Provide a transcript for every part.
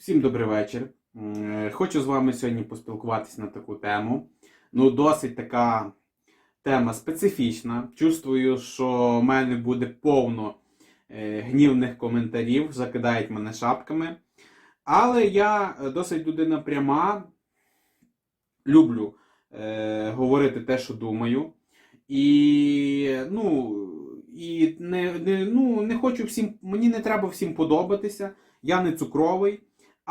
Всім добрий вечір. Хочу з вами сьогодні поспілкуватися на таку тему. Ну, досить така тема специфічна. Чувствую, що в мене буде повно е, гнівних коментарів, закидають мене шапками. Але я е, досить людина пряма, люблю е, говорити те, що думаю. І, ну, і не, не, ну, не хочу всім, мені не треба всім подобатися. Я не цукровий.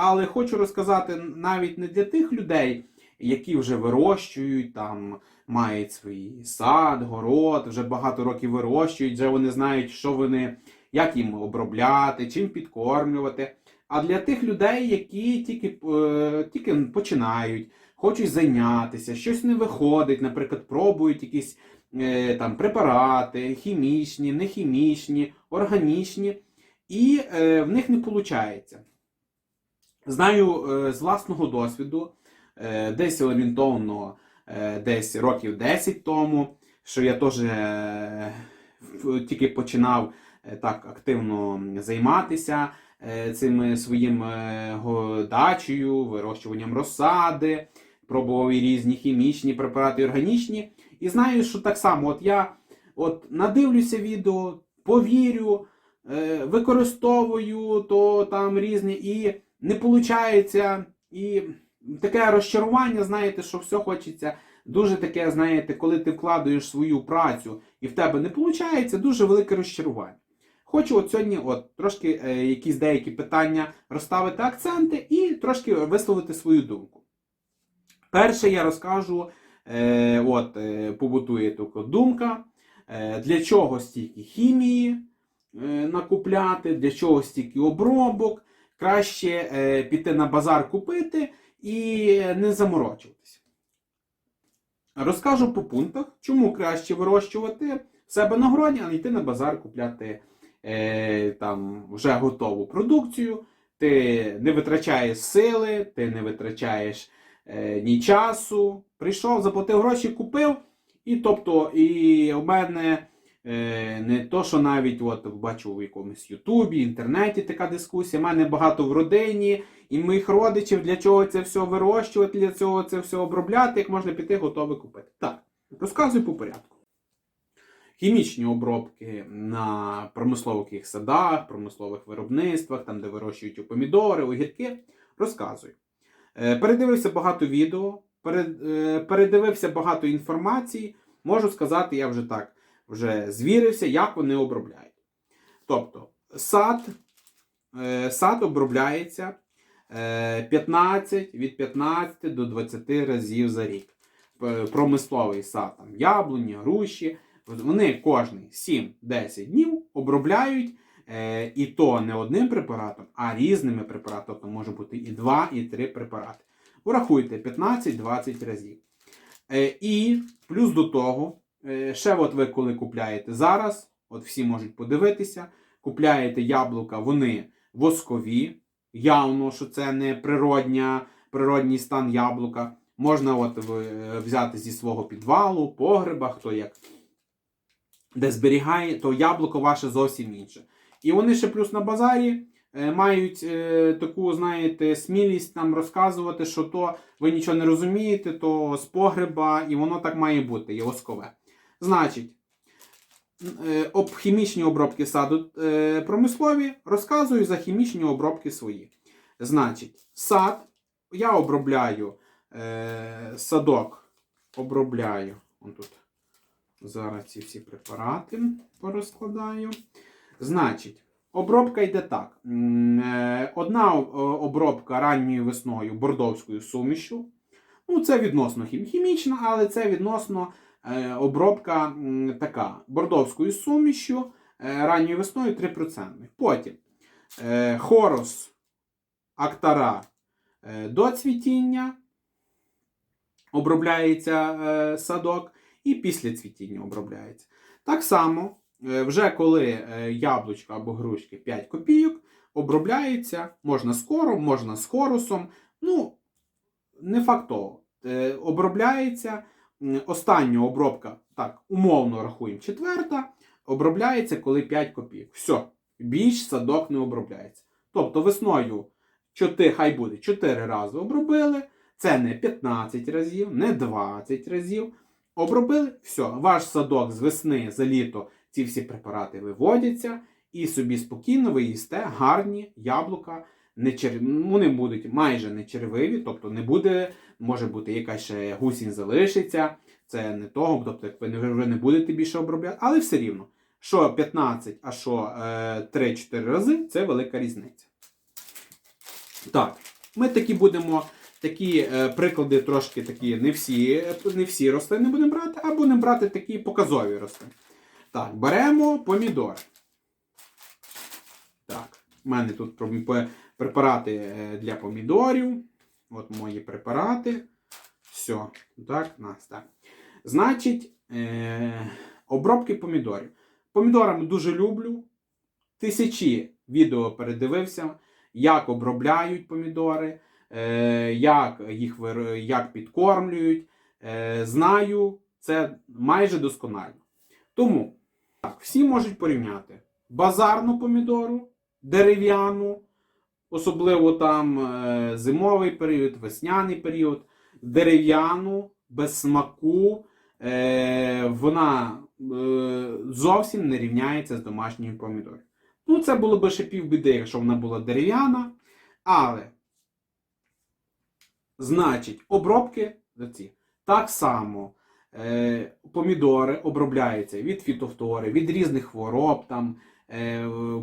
Але хочу розказати навіть не для тих людей, які вже вирощують, там мають свій сад, город, вже багато років вирощують, вже вони знають, що вони, як їм обробляти, чим підкормлювати. А для тих людей, які тільки, е, тільки починають, хочуть зайнятися, щось не виходить, наприклад, пробують якісь е, там препарати, хімічні, нехімічні, органічні, і е, в них не виходить. Знаю е, з власного досвіду, е, десь орієнтовно е, десь років 10 тому, що я теж тільки починав так активно займатися цим своїм дачею, вирощуванням розсади, пробував і різні хімічні препарати, органічні. І знаю, що так само, от я от надивлюся відео, повірю, використовую то там різні і не виходить. І таке розчарування, знаєте, що все хочеться. Дуже таке, знаєте, коли ти вкладаєш свою працю і в тебе не виходить, дуже велике розчарування. Хочу от сьогодні от, трошки е, якісь деякі питання розставити акценти і трошки висловити свою думку. Перше я розкажу, е, от, е, побутує така думка, е, для чого стільки хімії е, накупляти, для чого стільки обробок. Краще е, піти на базар купити і не заморочуватися. Розкажу по пунктах, чому краще вирощувати в себе на городі, а не йти на базар купляти е, там вже готову продукцію. Ти не витрачаєш сили, ти не витрачаєш е, ні часу. Прийшов, заплатив гроші, купив. І тобто, і у мене не то, що навіть от бачу в якомусь Ютубі, інтернеті така дискусія. У мене багато в родині і моїх родичів, для чого це все вирощувати, для цього це все обробляти, як можна піти готове купити. Так, розказую по порядку. Хімічні обробки на промислових садах, промислових виробництвах, там, де вирощують помідори, огірки, розказую. Е, Передивився багато відео, е, передивився багато інформації. Можу сказати, я вже так вже звірився, як вони обробляють. Тобто, сад, е, сад обробляється е, 15, від 15 до 20 разів за рік. Промисловий сад, там, яблуні, груші. Вони кожні 7-10 днів обробляють. Е, і то не одним препаратом, а різними препаратами. Тобто може бути і 2, і 3 препарати. Урахуйте 15-20 разів. Е, і плюс до того, е, ще от ви коли купляєте зараз, от всі можуть подивитися, купляєте яблука, вони воскові. Явно, що це не природня, природній стан яблука. Можна от е, взяти зі свого підвалу, погреба, хто як де зберігає, то яблуко ваше зовсім інше. І вони ще плюс на базарі е, мають е, таку, знаєте, смілість нам розказувати, що то ви нічого не розумієте, то з погреба, і воно так має бути, є воскове. Значить, е, об хімічні обробки саду е, промислові, розказую за хімічні обробки свої. Значить, сад, я обробляю е, садок, обробляю. Он тут зараз ці всі препарати порозкладаю. Значить, обробка йде так. Одна обробка ранньою весною бордовською сумішю. Ну, це відносно хімічна, але це відносно обробка така бордовською сумішю е, ранньою весною 3%. Потім е, хорос актара е, до цвітіння обробляється е, садок, і після цвітіння обробляється. Так само, е, вже коли е, яблучко або грушки 5 копійок, обробляється можна з кором, можна з хорусом. Ну, не фактово. Е, Обробляється остання обробка, так, умовно рахуємо, четверта, обробляється, коли 5 копійок. Все, більш садок не обробляється. Тобто весною чотири, хай буде 4 рази обробили. Це не 15 разів, не 20 разів. Обробили, все, ваш садок з весни за літо ці всі препарати виводяться, і собі спокійно ви їсте гарні яблука. Не чер... Вони будуть майже не червиві, тобто не буде, може бути якась ще гусінь залишиться. Це не того, тобто ви не- будете більше обробляти, але все рівно. Що 15, а що е, 3-4 рази це велика різниця. Так, ми такі будемо, такі е, приклади трошки такі, не всі, е, не всі рослини будемо брати, а будемо брати такі показові рослини. Так, беремо помідори. Так, у мене тут препарати е, для помідорів. От мої препарати. Все, так, нас, так. Значить, е, обробки помідорів. Помідорами дуже люблю. Тисячі відео передивився, як обробляють помідори, е, як їх як підкормлюють. Е, знаю, це майже досконально. Тому так, всі можуть порівняти базарну помідору, дерев'яну, особливо там е, зимовий період, весняний період, дерев'яну, без смаку. Е, вона е, зовсім не рівняється з домашньою помідором. Ну, це було б ще півбіди, якщо вона була дерев'яна. Але, значить, обробки ці. Так само помідори обробляються від фітофтори, від різних хвороб там,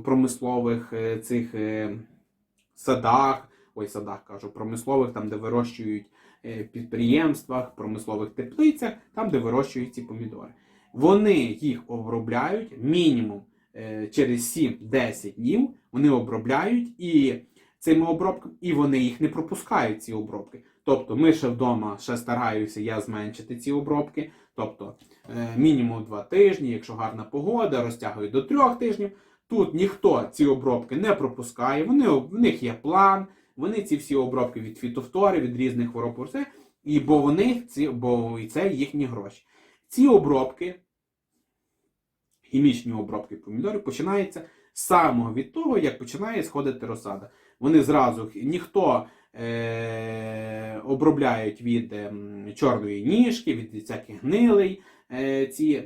промислових цих садах, ой, садах кажу, промислових, там, де вирощують е, підприємствах, промислових теплицях, там, де вирощують ці помідори. Вони їх обробляють мінімум е, через 7-10 днів. Вони обробляють і цими обробками, і вони їх не пропускають, ці обробки. Тобто ми ще вдома ще стараюся я зменшити ці обробки. Тобто е, мінімум 2 тижні, якщо гарна погода, розтягую до 3 тижнів. Тут ніхто ці обробки не пропускає, вони, в них є план, вони ці всі обробки від фітофтори, від різних хвороб, і бо вони ці, бо і це їхні гроші. Ці обробки, хімічні обробки помідорів, починаються саме від того, як починає сходити розсада. Вони зразу ніхто е, обробляють від ем, чорної ніжки, від всяких гнилей е, ці,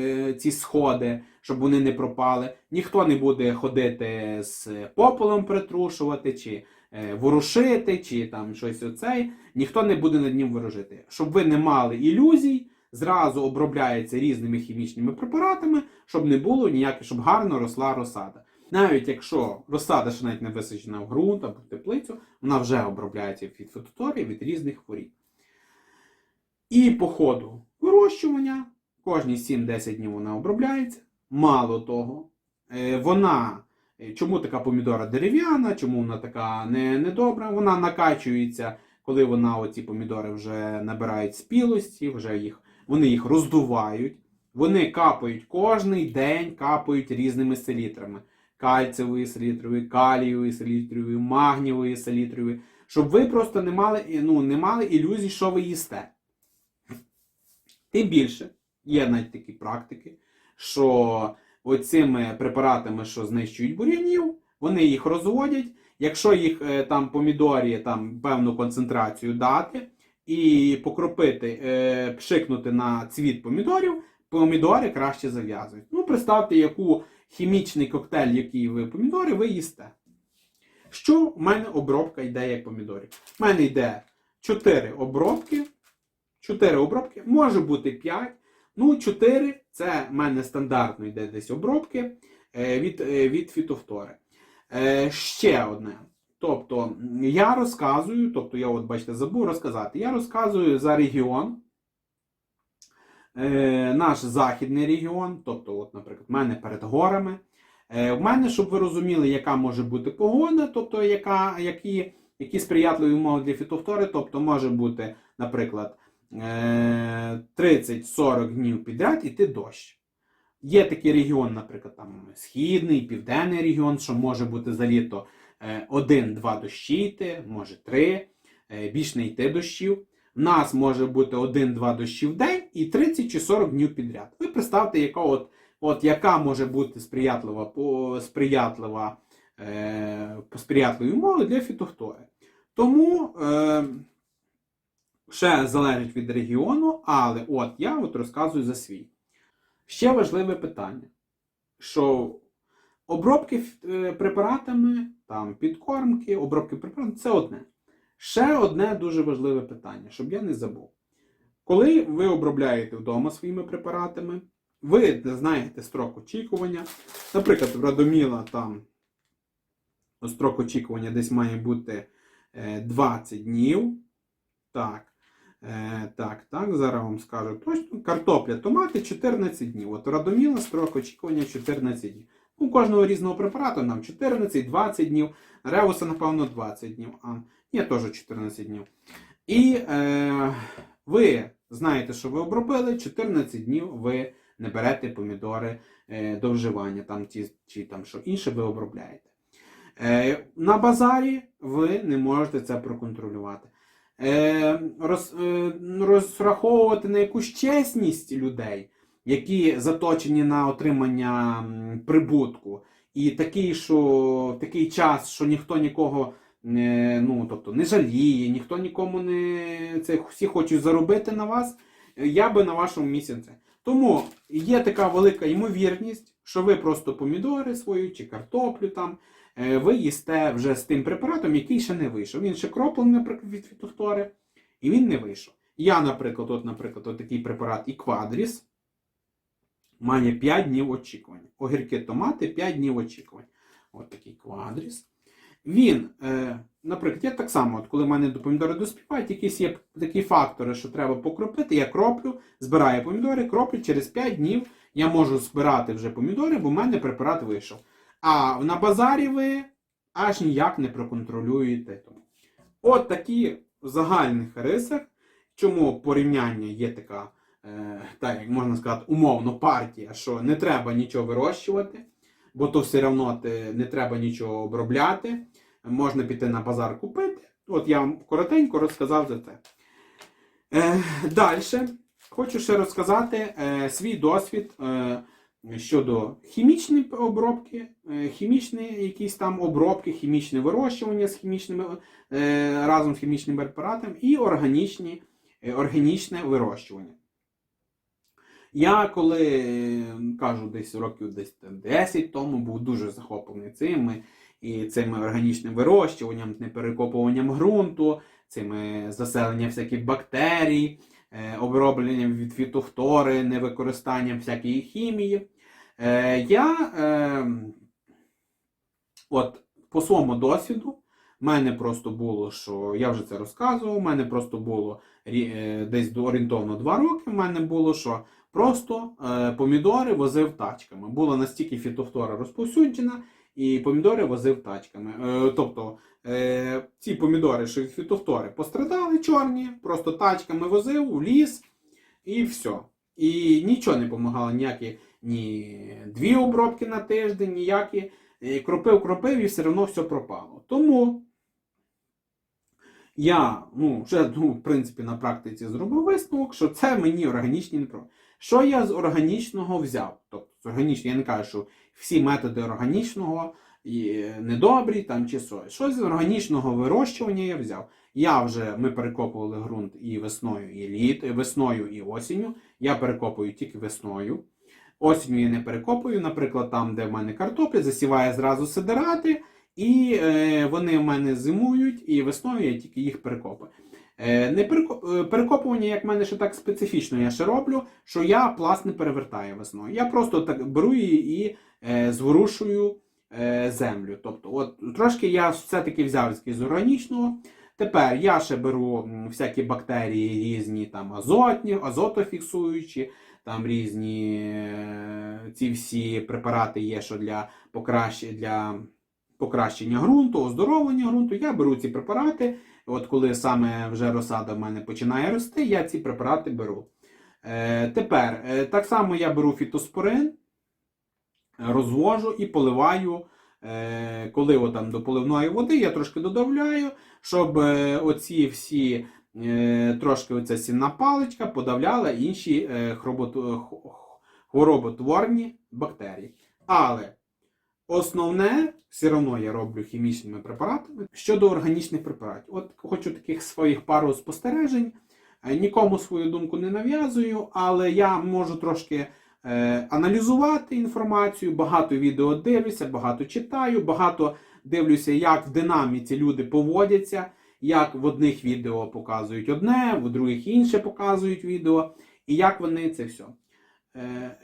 е, ці сходи, щоб вони не пропали. Ніхто не буде ходити з попелом притрушувати, чи е, ворушити, чи там щось оцей. Ніхто не буде над ним ворожити. Щоб ви не мали ілюзій, зразу обробляється різними хімічними препаратами, щоб не було ніяких, щоб гарно росла розсада. Навіть якщо розсада ще навіть не висаджена в ґрунт або в теплицю, вона вже обробляється від фітоторії, від різних хворіб. І по ходу вирощування, кожні 7-10 днів вона обробляється. Мало того, е, вона, е, чому така помідора дерев'яна, чому вона така не, недобра, вона накачується, коли вона оці помідори вже набирають спілості, вже їх, вони їх роздувають. Вони капають кожний день, капають різними селітрами. Кальцевої селітрової, калієвої селітрової, магнієвої селітрової, щоб ви просто не мали, ну, не мали ілюзій, що ви їсте. Тим більше, є навіть такі практики, що оцими препаратами, що знищують бур'янів, вони їх розводять. Якщо їх е, там помідорі там певну концентрацію дати і покропити, е, пшикнути на цвіт помідорів, помідори краще зав'язують. Ну, представте, яку хімічний коктейль, який ви помідори, ви їсте. Що в мене обробка йде як помідорів? У мене йде 4 обробки. 4 обробки, може бути 5. Ну, 4 це в мене стандартно йде десь обробки е, від, е, від фітофтори. Е, Ще одне. Тобто, я розказую, тобто я, от бачите, забув розказати, я розказую за регіон. Наш західний регіон, тобто, от, наприклад, в мене перед горами. В мене, щоб ви розуміли, яка може бути погода, тобто яка, які, які сприятливі умови для фітофтори, тобто може бути, наприклад, 30-40 днів підряд іти дощ. Є такий регіон, наприклад, там східний, південний регіон, що може бути за літо е, один-два дощі йти, може три, е, більш не йти дощів. В нас може бути один-два дощі в день і 30 чи 40 днів підряд. Ви представте, яка от, от яка може бути сприятлива, по, сприятлива е, для фітофтори. Тому е, ще залежить від регіону, але от я от розказую за свій. Ще важливе питання, що обробки е, препаратами, там, підкормки, обробки препаратами це одне. Ще одне дуже важливе питання, щоб я не забув. Коли ви обробляєте вдома своїми препаратами, ви знаєте строк очікування. Наприклад, в Радоміла там строк очікування десь має бути е, 20 днів. Так. Е, так, так, зараз вам скажу точно. Картопля, томати 14 днів. От Радоміла строк очікування 14 днів. У кожного різного препарату нам 14, 20 днів. Реуса, напевно, 20 днів. А, ні, теж 14 днів. І е, ви знаєте, що ви обробили, 14 днів ви не берете помідори е, до вживання, там ті, чи там що інше ви обробляєте. Е, на базарі ви не можете це проконтролювати. Е, роз, е, розраховувати на якусь чесність людей, які заточені на отримання прибутку, і такий, що, такий час, що ніхто нікого не, ну, тобто, не жаліє, ніхто нікому не це всі хочуть заробити на вас. Я би на вашому місці це. Тому є така велика ймовірність, що ви просто помідори свої чи картоплю там ви їсте вже з тим препаратом, який ще не вийшов. Він ще кроплений, наприклад, від фітофтори, і він не вийшов. Я, наприклад, от, наприклад, от такий препарат і квадріс має 5 днів очікування. Огірки томати 5 днів очікування. От такий квадріс. Він, е, наприклад, я так само, от коли в мене до помідори доспівають, якісь є такі фактори, що треба покропити, я кроплю, збираю помідори, кроплю, через 5 днів я можу збирати вже помідори, бо в мене препарат вийшов. А на базарі ви аж ніяк не проконтролюєте. От такі в загальних рисах, чому порівняння є така, е, так як можна сказати, умовно партія, що не треба нічого вирощувати, бо то все одно не треба нічого обробляти. Можна піти на базар купити. От я вам коротенько розказав за це. Е, Далі хочу ще розказати е, свій досвід е, щодо хімічної обробки, е, хімічні якісь там обробки, хімічне вирощування з хімічними, е, разом з хімічним препаратом і органічні, е, органічне вирощування. Я коли е, кажу десь років десь 10 тому був дуже захоплений цими і цим органічним вирощуванням, неперекопуванням ґрунту, цими заселенням всяких бактерій, е, обробленням від фітофтори, невикористанням всякої хімії. Е, Я е, от по своєму досвіду, в мене просто було, що я вже це розказував, у мене просто було е, десь орієнтовно 2 роки. В мене було, що просто е, помідори возив тачками. Була настільки фітофтора розповсюджена, і помідори возив тачками. Е, тобто е, ці помідори, що від фітофтори пострадали чорні, просто тачками возив у ліс і все. І нічого не допомагало, ніякі ні дві обробки на тиждень, ніякі. Кропив, кропив і все одно все пропало. Тому я ну, вже ну, в принципі, на практиці зробив висновок, що це мені органічні не. Що я з органічного взяв? Тобто, з органічного, я не кажу, що всі методи органічного і недобрі там чи що. Що з органічного вирощування я взяв? Я вже ми перекопували ґрунт і весною, і літ, весною, і осінню. Я перекопую тільки весною. Осінню я не перекопую, наприклад, там, де в мене картопля, засіваю зразу сидирати, і е, вони в мене зимують, і весною я тільки їх перекопую. Е, не е, перекопування, як в мене ще так специфічно, я ще роблю, що я пласт не перевертаю весною. Я просто так беру її і зворушую е, землю. Тобто, от трошки я все-таки взяв з органічного. Тепер я ще беру всякі бактерії різні, там азотні, азотофіксуючі, там різні е, ці всі препарати є, що для покращення, для покращення ґрунту, оздоровлення ґрунту. Я беру ці препарати. От коли саме вже розсада в мене починає рости, я ці препарати беру. Е, тепер, е, так само я беру фітоспорин, розвожу і поливаю. Е, коли там до поливної води, я трошки додавляю, щоб е, оці всі е, трошки оця сінна паличка подавляла інші хвороботворні бактерії. Але Основне, все одно я роблю хімічними препаратами щодо органічних препаратів. От хочу таких своїх пару спостережень. Нікому свою думку не нав'язую, але я можу трошки аналізувати інформацію, багато відео дивлюся, багато читаю, багато дивлюся, як в динаміці люди поводяться, як в одних відео показують одне, в других інше показують відео, і як вони це все. Е,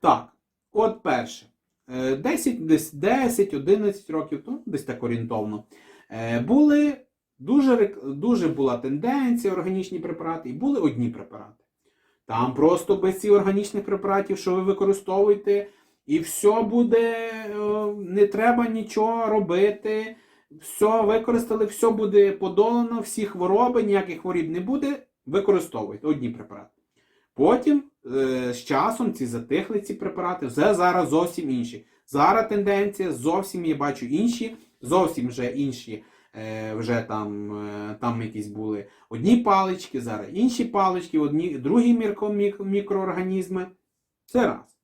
так, от перше. Е, 10, десь 10-11 років, тому десь так орієнтовно, е, були дуже, дуже була тенденція органічні препарати, і були одні препарати. Там просто без цих органічних препаратів, що ви використовуєте, і все буде, е, не треба нічого робити. Все використали, все буде подолано, всі хвороби, ніяких хворіб не буде. Використовуйте одні препарати. Потім е, з часом ці затихли ці препарати, вже зараз зовсім інші. Зараз тенденція зовсім я бачу інші, зовсім вже інші. Е, вже там, е, там якісь були одні палички, зараз інші палички, одні, другі мікроорганізми. Це раз.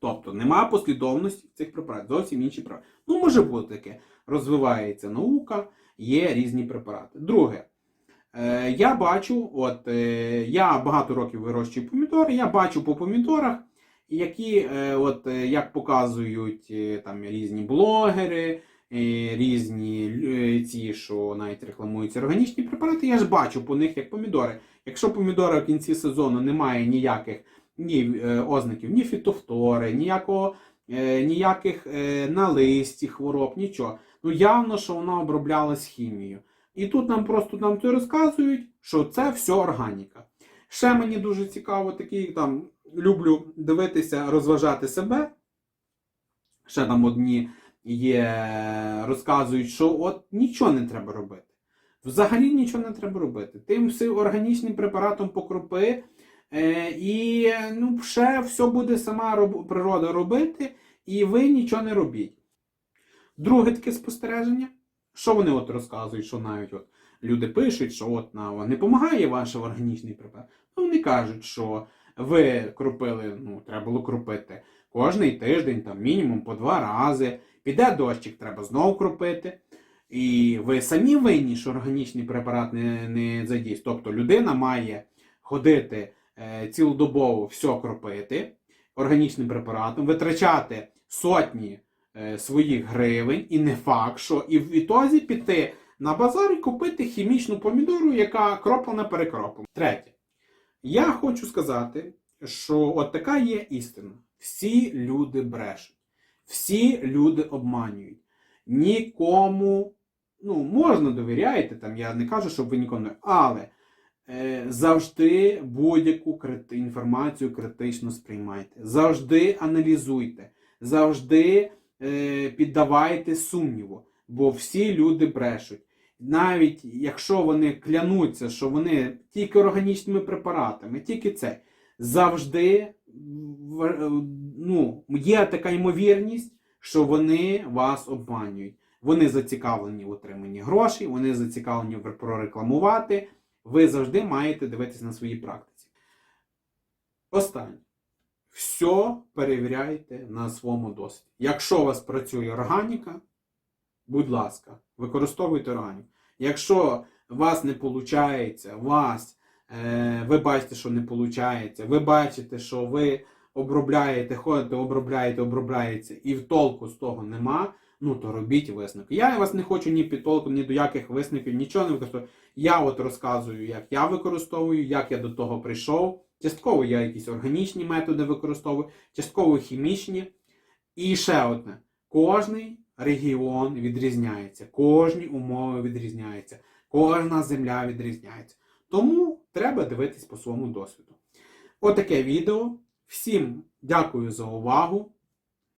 Тобто нема послідовності цих препаратів, зовсім інші препарати. Ну, може бути таке. Розвивається наука, є різні препарати. Друге, е, я бачу, от я багато років вирощую помідори, я бачу по помідорах, які, от, як показують там різні блогери, різні е, ці, що навіть рекламуються органічні препарати, я ж бачу по них як помідори. Якщо помідора в кінці сезону немає ніяких ні е, ознаків, ні фітофтори, ніякого, е, ніяких е, на листі хвороб, нічого. Ну явно, що вона оброблялась хімією. І тут нам просто нам це розказують, що це все органіка. Ще мені дуже цікаво, такий там люблю дивитися, розважати себе. Ще там одні є, розказують, що от нічого не треба робити. Взагалі нічого не треба робити. Тим всім органічним препаратом покропи, е, і ну, ще все буде сама роб- природа робити, і ви нічого не робіть. Друге таке спостереження. Що вони от розказують, що навіть от люди пишуть, що от на не допомагає ваш органічний препарат. Ну, вони кажуть, що ви кропили, ну, треба було кропити кожний тиждень, там мінімум по два рази. Піде дощик, треба знову кропити. І ви самі винні, що органічний препарат не, не задійснює. Тобто людина має ходити е, цілодобово все кропити органічним препаратом, витрачати сотні е, своїх гривень, і не факт, що і в ітозі піти на базар і купити хімічну помідору, яка кроплена перекроплена. Третє. Я хочу сказати, що от така є істина. Всі люди брешуть, всі люди обманюють. Нікому, ну, можна довіряєте, там, я не кажу, щоб ви нікому не. Але е, завжди будь-яку крит- інформацію критично сприймайте. Завжди аналізуйте, завжди е, піддавайте сумніву, бо всі люди брешуть. Навіть якщо вони клянуться, що вони тільки органічними препаратами, тільки це, завжди ну, є така ймовірність, що вони вас обманюють. Вони зацікавлені в отриманні грошей, вони зацікавлені прорекламувати. Ви завжди маєте дивитися на своїй практиці. Останнє. Все перевіряйте на своєму досвіді. Якщо у вас працює органіка, будь ласка, використовуйте органіку. Якщо у вас не виходить, вас, е, ви бачите, що не виходить, ви бачите, що ви обробляєте, ходите, обробляєте, обробляєте, і в толку з того нема, ну то робіть висновки. Я вас не хочу ні під толком, ні до яких висновків, нічого не використовую. Я от розказую, як я використовую, як я до того прийшов. Частково я якісь органічні методи використовую, частково хімічні. І ще одне: кожний регіон відрізняється, кожні умови відрізняються, кожна земля відрізняється. Тому треба дивитись по своєму досвіду. Отаке відео. Всім дякую за увагу.